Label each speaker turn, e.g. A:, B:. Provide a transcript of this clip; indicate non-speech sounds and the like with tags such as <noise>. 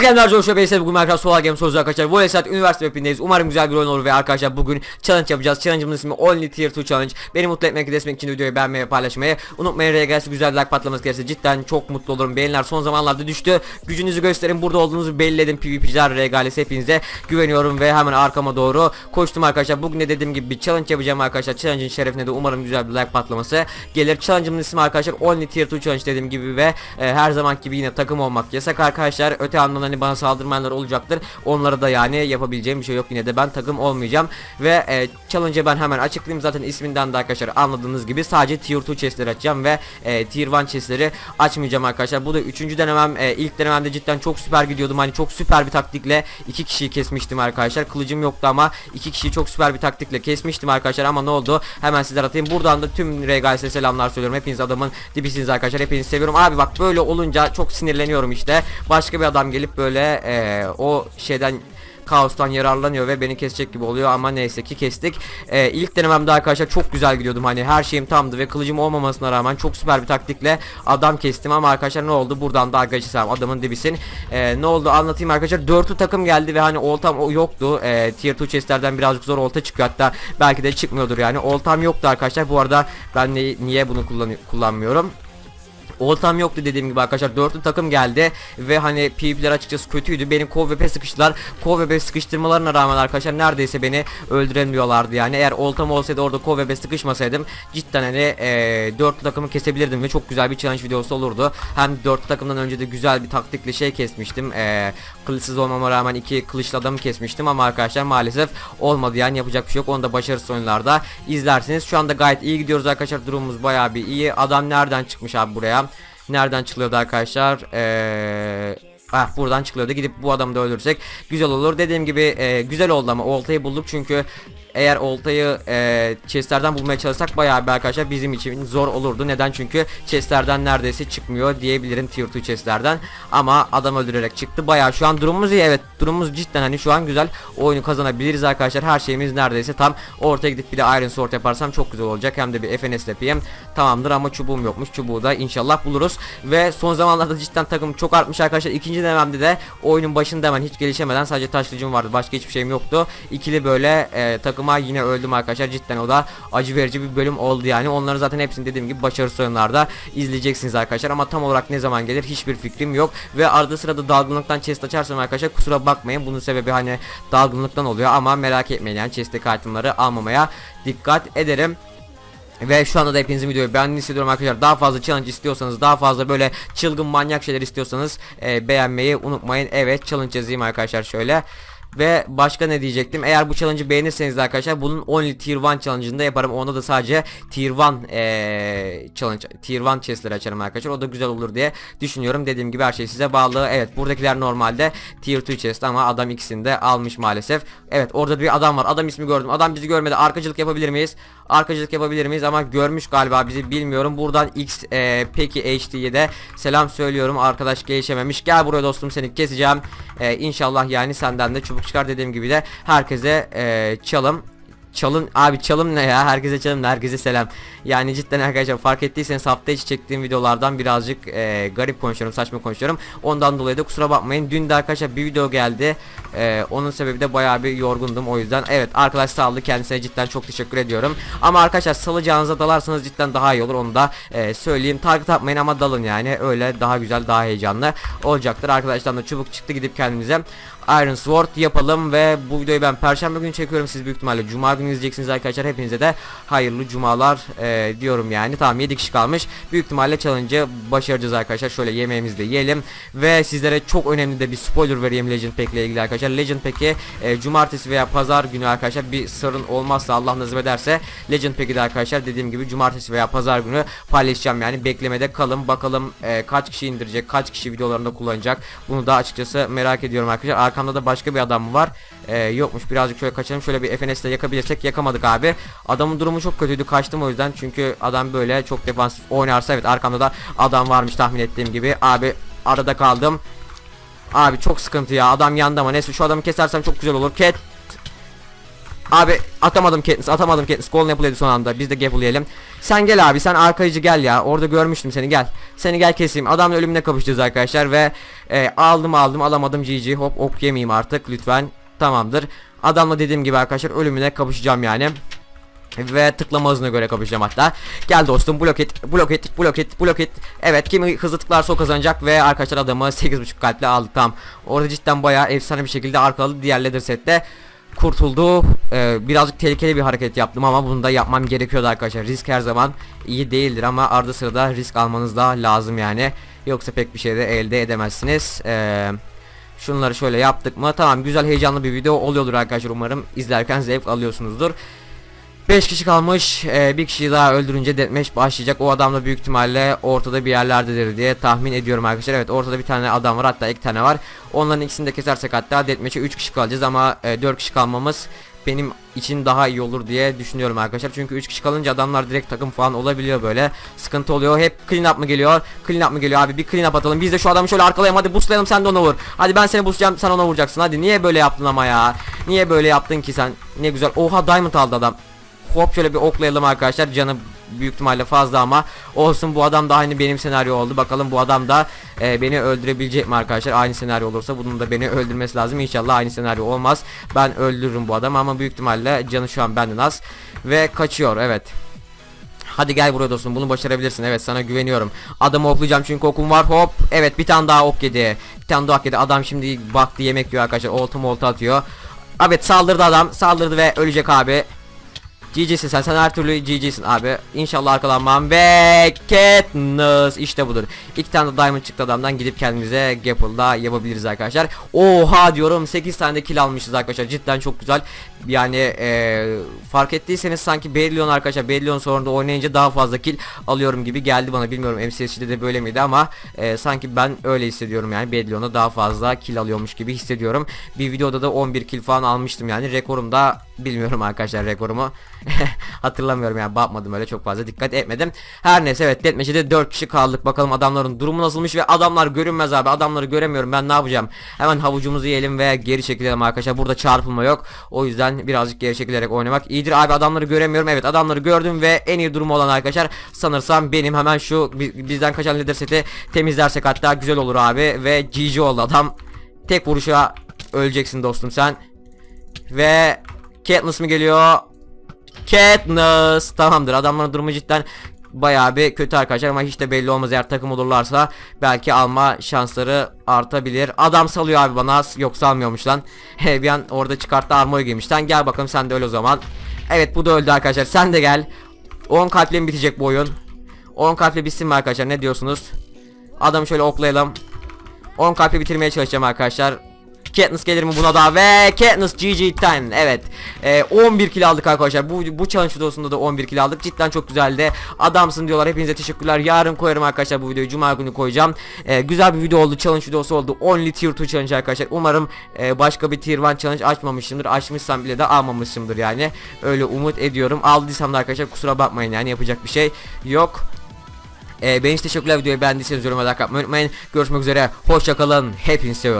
A: Weekendler Joshua Bey'se bugün Minecraft Solar Games sözü arkadaşlar Volesat Üniversite Map'indeyiz Umarım güzel bir oyun olur ve arkadaşlar bugün challenge yapacağız. Challenge'ımızın ismi Only Tier 2 Challenge. Beni mutlu etmek, destek için videoyu beğenmeyi ve paylaşmayı Unutmayın. RGS güzel like patlaması gelirse cidden çok mutlu olurum. Beğeniler son zamanlarda düştü. Gücünüzü gösterin. Burada olduğunuzu belli edin. PvP'ciler RGS hepinize güveniyorum ve hemen arkama doğru koştum arkadaşlar. Bugün de dediğim gibi bir challenge yapacağım arkadaşlar. Challenge'ın şerefine de umarım güzel bir like patlaması gelir. Challenge'ımın ismi arkadaşlar Only Tier 2 Challenge dediğim gibi ve e, her zaman gibi yine takım olmak yasak arkadaşlar. Öte yandan hani bana saldırmayanlar olacaktır. Onları da yani yapabileceğim bir şey yok yine de ben takım olmayacağım. Ve e, challenge'ı ben hemen açıklayayım. Zaten isminden de arkadaşlar anladığınız gibi sadece tier 2 chestleri açacağım ve e, tier 1 chestleri açmayacağım arkadaşlar. Bu da 3. denemem. E, ilk denememde cidden çok süper gidiyordum. Hani çok süper bir taktikle iki kişiyi kesmiştim arkadaşlar. Kılıcım yoktu ama iki kişiyi çok süper bir taktikle kesmiştim arkadaşlar ama ne oldu? Hemen sizlere atayım. Buradan da tüm RGS'e selamlar söylüyorum. Hepiniz adamın dibisiniz arkadaşlar. Hepinizi seviyorum. Abi bak böyle olunca çok sinirleniyorum işte. Başka bir adam gelip böyle e, o şeyden kaostan yararlanıyor ve beni kesecek gibi oluyor. Ama neyse ki kestik. Ee, ilk denememde arkadaşlar çok güzel gidiyordum. Hani her şeyim tamdı ve kılıcım olmamasına rağmen çok süper bir taktikle adam kestim. Ama arkadaşlar ne oldu? Buradan da arkadaşlar adamın dibisin. Ee, ne oldu? Anlatayım arkadaşlar. Dörtlü takım geldi ve hani oltam yoktu. Ee, tier 2 chestlerden birazcık zor olta çıkıyor. Hatta belki de çıkmıyordur yani. Oltam yoktu arkadaşlar. Bu arada ben niye bunu kullan kullanmıyorum. Oltam yoktu dediğim gibi arkadaşlar dörtlü takım geldi ve hani PvP'ler açıkçası kötüydü. Benim kov ve sıkıştılar. Kov ve sıkıştırmalarına rağmen arkadaşlar neredeyse beni öldüremiyorlardı yani. Eğer oltam olsaydı orada kov ve sıkışmasaydım cidden hani e, dörtlü takımı kesebilirdim ve çok güzel bir challenge videosu olurdu. Hem dörtlü takımdan önce de güzel bir taktikle şey kesmiştim. E, kılıçsız olmama rağmen iki kılıçlı adamı kesmiştim ama arkadaşlar maalesef olmadı yani yapacak bir şey yok. Onu da başarısız oyunlarda izlersiniz. Şu anda gayet iyi gidiyoruz arkadaşlar. Durumumuz bayağı bir iyi. Adam nereden çıkmış abi buraya? Nereden çıkılıyordu arkadaşlar? Eee... Ah buradan çıkılıyordu. Gidip bu adamı da öldürsek güzel olur. Dediğim gibi e, güzel oldu ama oltayı bulduk çünkü eğer oltayı e, chestlerden bulmaya çalışsak bayağı bir arkadaşlar bizim için zor olurdu. Neden? Çünkü chestlerden neredeyse çıkmıyor diyebilirim tier 2 chestlerden. Ama adam öldürerek çıktı. Bayağı şu an durumumuz iyi. Evet durumumuz cidden hani şu an güzel. Oyunu kazanabiliriz arkadaşlar. Her şeyimiz neredeyse tam. Ortaya gidip bir de iron sword yaparsam çok güzel olacak. Hem de bir FNS yapayım. Tamamdır ama çubuğum yokmuş. Çubuğu da inşallah buluruz. Ve son zamanlarda cidden takım çok artmış arkadaşlar. İkinci denememde de oyunun başında hemen hiç gelişemeden sadece taşlıcım vardı. Başka hiçbir şeyim yoktu. İkili böyle e, takıma yine öldüm arkadaşlar. Cidden o da acı verici bir bölüm oldu yani. Onları zaten hepsini dediğim gibi başarısız oyunlarda izleyeceksiniz arkadaşlar. Ama tam olarak ne zaman gelir hiçbir fikrim yok. Ve arada sırada dalgınlıktan chest açarsam arkadaşlar kusura bakmayın. Bunun sebebi hani dalgınlıktan oluyor ama merak etmeyin yani chest'teki itemları almamaya dikkat ederim. Ve şu anda da hepinizin videoyu beğendiğini hissediyorum arkadaşlar. Daha fazla challenge istiyorsanız, daha fazla böyle çılgın manyak şeyler istiyorsanız e, beğenmeyi unutmayın. Evet challenge yazayım arkadaşlar şöyle. Ve başka ne diyecektim? Eğer bu challenge'ı beğenirseniz arkadaşlar bunun only tier 1 challenge'ında yaparım. Onda da sadece tier 1 ee, challenge tier 1 chest'leri açarım arkadaşlar. O da güzel olur diye düşünüyorum. Dediğim gibi her şey size bağlı. Evet buradakiler normalde tier 2 chest ama adam ikisini de almış maalesef. Evet orada bir adam var. Adam ismi gördüm. Adam bizi görmedi. Arkacılık yapabilir miyiz? Arkacılık yapabilir miyiz? Ama görmüş galiba bizi bilmiyorum. Buradan X ee, peki HD'ye de selam söylüyorum. Arkadaş gelişememiş. Gel buraya dostum seni keseceğim. E, inşallah yani senden de çubuk çıkar dediğim gibi de herkese e, çalım Çalın abi çalım ne ya? Herkese çalım herkese selam. Yani cidden arkadaşlar fark ettiyseniz hafta içi çektiğim videolardan birazcık e, garip konuşuyorum saçma konuşuyorum. Ondan dolayı da kusura bakmayın. Dün de arkadaşlar bir video geldi. E, Onun sebebi de bayağı bir yorgundum o yüzden. Evet arkadaş sağlığı kendisine cidden çok teşekkür ediyorum. Ama arkadaşlar salacağınıza dalarsanız cidden daha iyi olur onu da e, söyleyeyim. Target atmayın ama dalın yani. Öyle daha güzel daha heyecanlı olacaktır. Arkadaşlar da çubuk çıktı gidip kendimize Iron Sword yapalım ve bu videoyu ben perşembe günü çekiyorum. Siz büyük ihtimalle cuma günü izleyeceksiniz arkadaşlar. Hepinize de hayırlı cumalar e, diyorum yani. Tamam 7 kişi kalmış. Büyük ihtimalle challenge'ı başaracağız arkadaşlar. Şöyle yemeğimizi de yiyelim ve sizlere çok önemli de bir spoiler vereyim Legend Pack ile ilgili arkadaşlar. Legend Pack'i e, cumartesi veya pazar günü arkadaşlar bir sorun olmazsa Allah nasip ederse Legend Pack'i de arkadaşlar dediğim gibi cumartesi veya pazar günü paylaşacağım yani. Beklemede kalın. Bakalım e, kaç kişi indirecek kaç kişi videolarında kullanacak. Bunu da açıkçası merak ediyorum arkadaşlar arkamda da başka bir adam mı var. Ee, yokmuş birazcık şöyle kaçalım. Şöyle bir FNS'le yakabilirsek yakamadık abi. Adamın durumu çok kötüydü kaçtım o yüzden. Çünkü adam böyle çok defansif oynarsa evet arkamda da adam varmış tahmin ettiğim gibi. Abi arada kaldım. Abi çok sıkıntı ya adam yandı ama neyse şu adamı kesersem çok güzel olur. Ket Abi atamadım Katniss atamadım Katniss. Golden Apple yedi son anda? Biz de Gapple yiyelim Sen gel abi sen arkayıcı gel ya. Orada görmüştüm seni gel. Seni gel keseyim. Adamla ölümüne kapışacağız arkadaşlar ve e, Aldım aldım alamadım GG hop ok yemeyeyim artık lütfen. Tamamdır. Adamla dediğim gibi arkadaşlar ölümüne kapışacağım yani. Ve tıklama hızına göre kapışacağım hatta. Gel dostum blok et, blok et, blok et, blok et. Evet kimi hızlı tıklarsa o kazanacak ve arkadaşlar adamı 8.5 kalple aldık tam. Orada cidden bayağı efsane bir şekilde arkaladı diğer leather sette. Kurtuldu. Ee, birazcık tehlikeli bir hareket yaptım ama bunu da yapmam gerekiyordu arkadaşlar. Risk her zaman iyi değildir ama arada sırada risk almanız da lazım yani. Yoksa pek bir şey de elde edemezsiniz. Eee... Şunları şöyle yaptık mı? Tamam güzel heyecanlı bir video oluyordur arkadaşlar umarım izlerken zevk alıyorsunuzdur. 5 kişi kalmış. Ee, bir kişiyi daha öldürünce deathmatch başlayacak. O adam da büyük ihtimalle ortada bir yerlerdedir diye tahmin ediyorum arkadaşlar. Evet ortada bir tane adam var hatta iki tane var. Onların ikisini de kesersek hatta deathmatch'e 3 kişi kalacağız ama e, 4 kişi kalmamız benim için daha iyi olur diye düşünüyorum arkadaşlar. Çünkü 3 kişi kalınca adamlar direkt takım falan olabiliyor böyle. Sıkıntı oluyor. Hep clean up mı geliyor? Clean up mı geliyor abi? Bir clean up atalım. Biz de şu adamı şöyle arkalayalım. Hadi boostlayalım sen de ona vur. Hadi ben seni boostlayacağım sen ona vuracaksın. Hadi niye böyle yaptın ama ya? Niye böyle yaptın ki sen? Ne güzel. Oha diamond aldı adam. Hop şöyle bir oklayalım arkadaşlar. Canı büyük ihtimalle fazla ama olsun bu adam da aynı benim senaryo oldu. Bakalım bu adam da e, beni öldürebilecek mi arkadaşlar? Aynı senaryo olursa bunun da beni öldürmesi lazım. İnşallah aynı senaryo olmaz. Ben öldürürüm bu adamı ama büyük ihtimalle canı şu an benden az ve kaçıyor. Evet. Hadi gel buraya dostum bunu başarabilirsin evet sana güveniyorum Adamı oklayacağım çünkü okum var hop Evet bir tane daha ok yedi Bir tane daha ok yedi adam şimdi baktı yemek yiyor arkadaşlar Olta molta atıyor Evet saldırdı adam saldırdı ve ölecek abi GG'sin sen sen her türlü GG'sin abi. İnşallah arkalanmam ve Katniss işte budur. İki tane de diamond çıktı adamdan gidip kendimize Gapple'da yapabiliriz arkadaşlar. Oha diyorum 8 tane de kill almışız arkadaşlar. Cidden çok güzel Yani eee, fark ettiyseniz sanki Bellion arkadaşlar Bellion sonunda oynayınca daha fazla kill alıyorum gibi geldi bana bilmiyorum MCS'de de böyle miydi ama eee, sanki ben öyle hissediyorum yani Bellion'a daha fazla kill alıyormuş gibi hissediyorum Bir videoda da 11 kill falan almıştım yani rekorum da bilmiyorum arkadaşlar rekorumu <laughs> Hatırlamıyorum yani bakmadım öyle çok fazla dikkat etmedim. Her neyse evet deathmatch'e 4 kişi kaldık. Bakalım adamların durumu nasılmış ve adamlar görünmez abi. Adamları göremiyorum. Ben ne yapacağım? Hemen havucumuzu yiyelim ve geri çekilelim arkadaşlar. Burada çarpılma yok. O yüzden birazcık geri çekilerek oynamak iyidir. Abi adamları göremiyorum. Evet adamları gördüm ve en iyi durumu olan arkadaşlar sanırsam benim hemen şu bi- bizden kaçan leader seti temizlersek hatta güzel olur abi ve GG oldu adam. Tek vuruşa öleceksin dostum sen. Ve Katniss mi geliyor? Katniss tamamdır adamların durumu cidden bayağı bir kötü arkadaşlar ama hiç de belli olmaz eğer takım olurlarsa belki alma şansları artabilir. Adam salıyor abi bana yok salmıyormuş lan. <laughs> Bir an orada çıkarttı armor giymiş lan gel bakalım sen de öl o zaman. Evet bu da öldü arkadaşlar. Sen de gel. 10 kalple bitecek bu oyun? 10 kalple bitsin mi arkadaşlar? Ne diyorsunuz? Adamı şöyle oklayalım. 10 kalple bitirmeye çalışacağım arkadaşlar Katniss gelir mi buna da? Ve Katniss GG time. Evet. Ee, 11 kill aldık arkadaşlar. Bu, bu challenge videosunda da 11 kill aldık. Cidden çok güzeldi. Adamsın diyorlar. Hepinize teşekkürler. Yarın koyarım arkadaşlar bu videoyu. Cuma günü koyacağım. Ee, güzel bir video oldu. Challenge videosu oldu. Only tier 2 challenge arkadaşlar. Umarım e, başka bir tier 1 challenge açmamışımdır. Açmışsam bile de almamışımdır yani. Öyle umut ediyorum. Aldıysam da arkadaşlar kusura bakmayın yani. Yapacak bir şey yok. Ee, ben hiç teşekkürler. Videoyu beğendiyseniz yorumlara like atmayı unutmayın. Görüşmek üzere. Hoşçakalın hepinizi seviyorum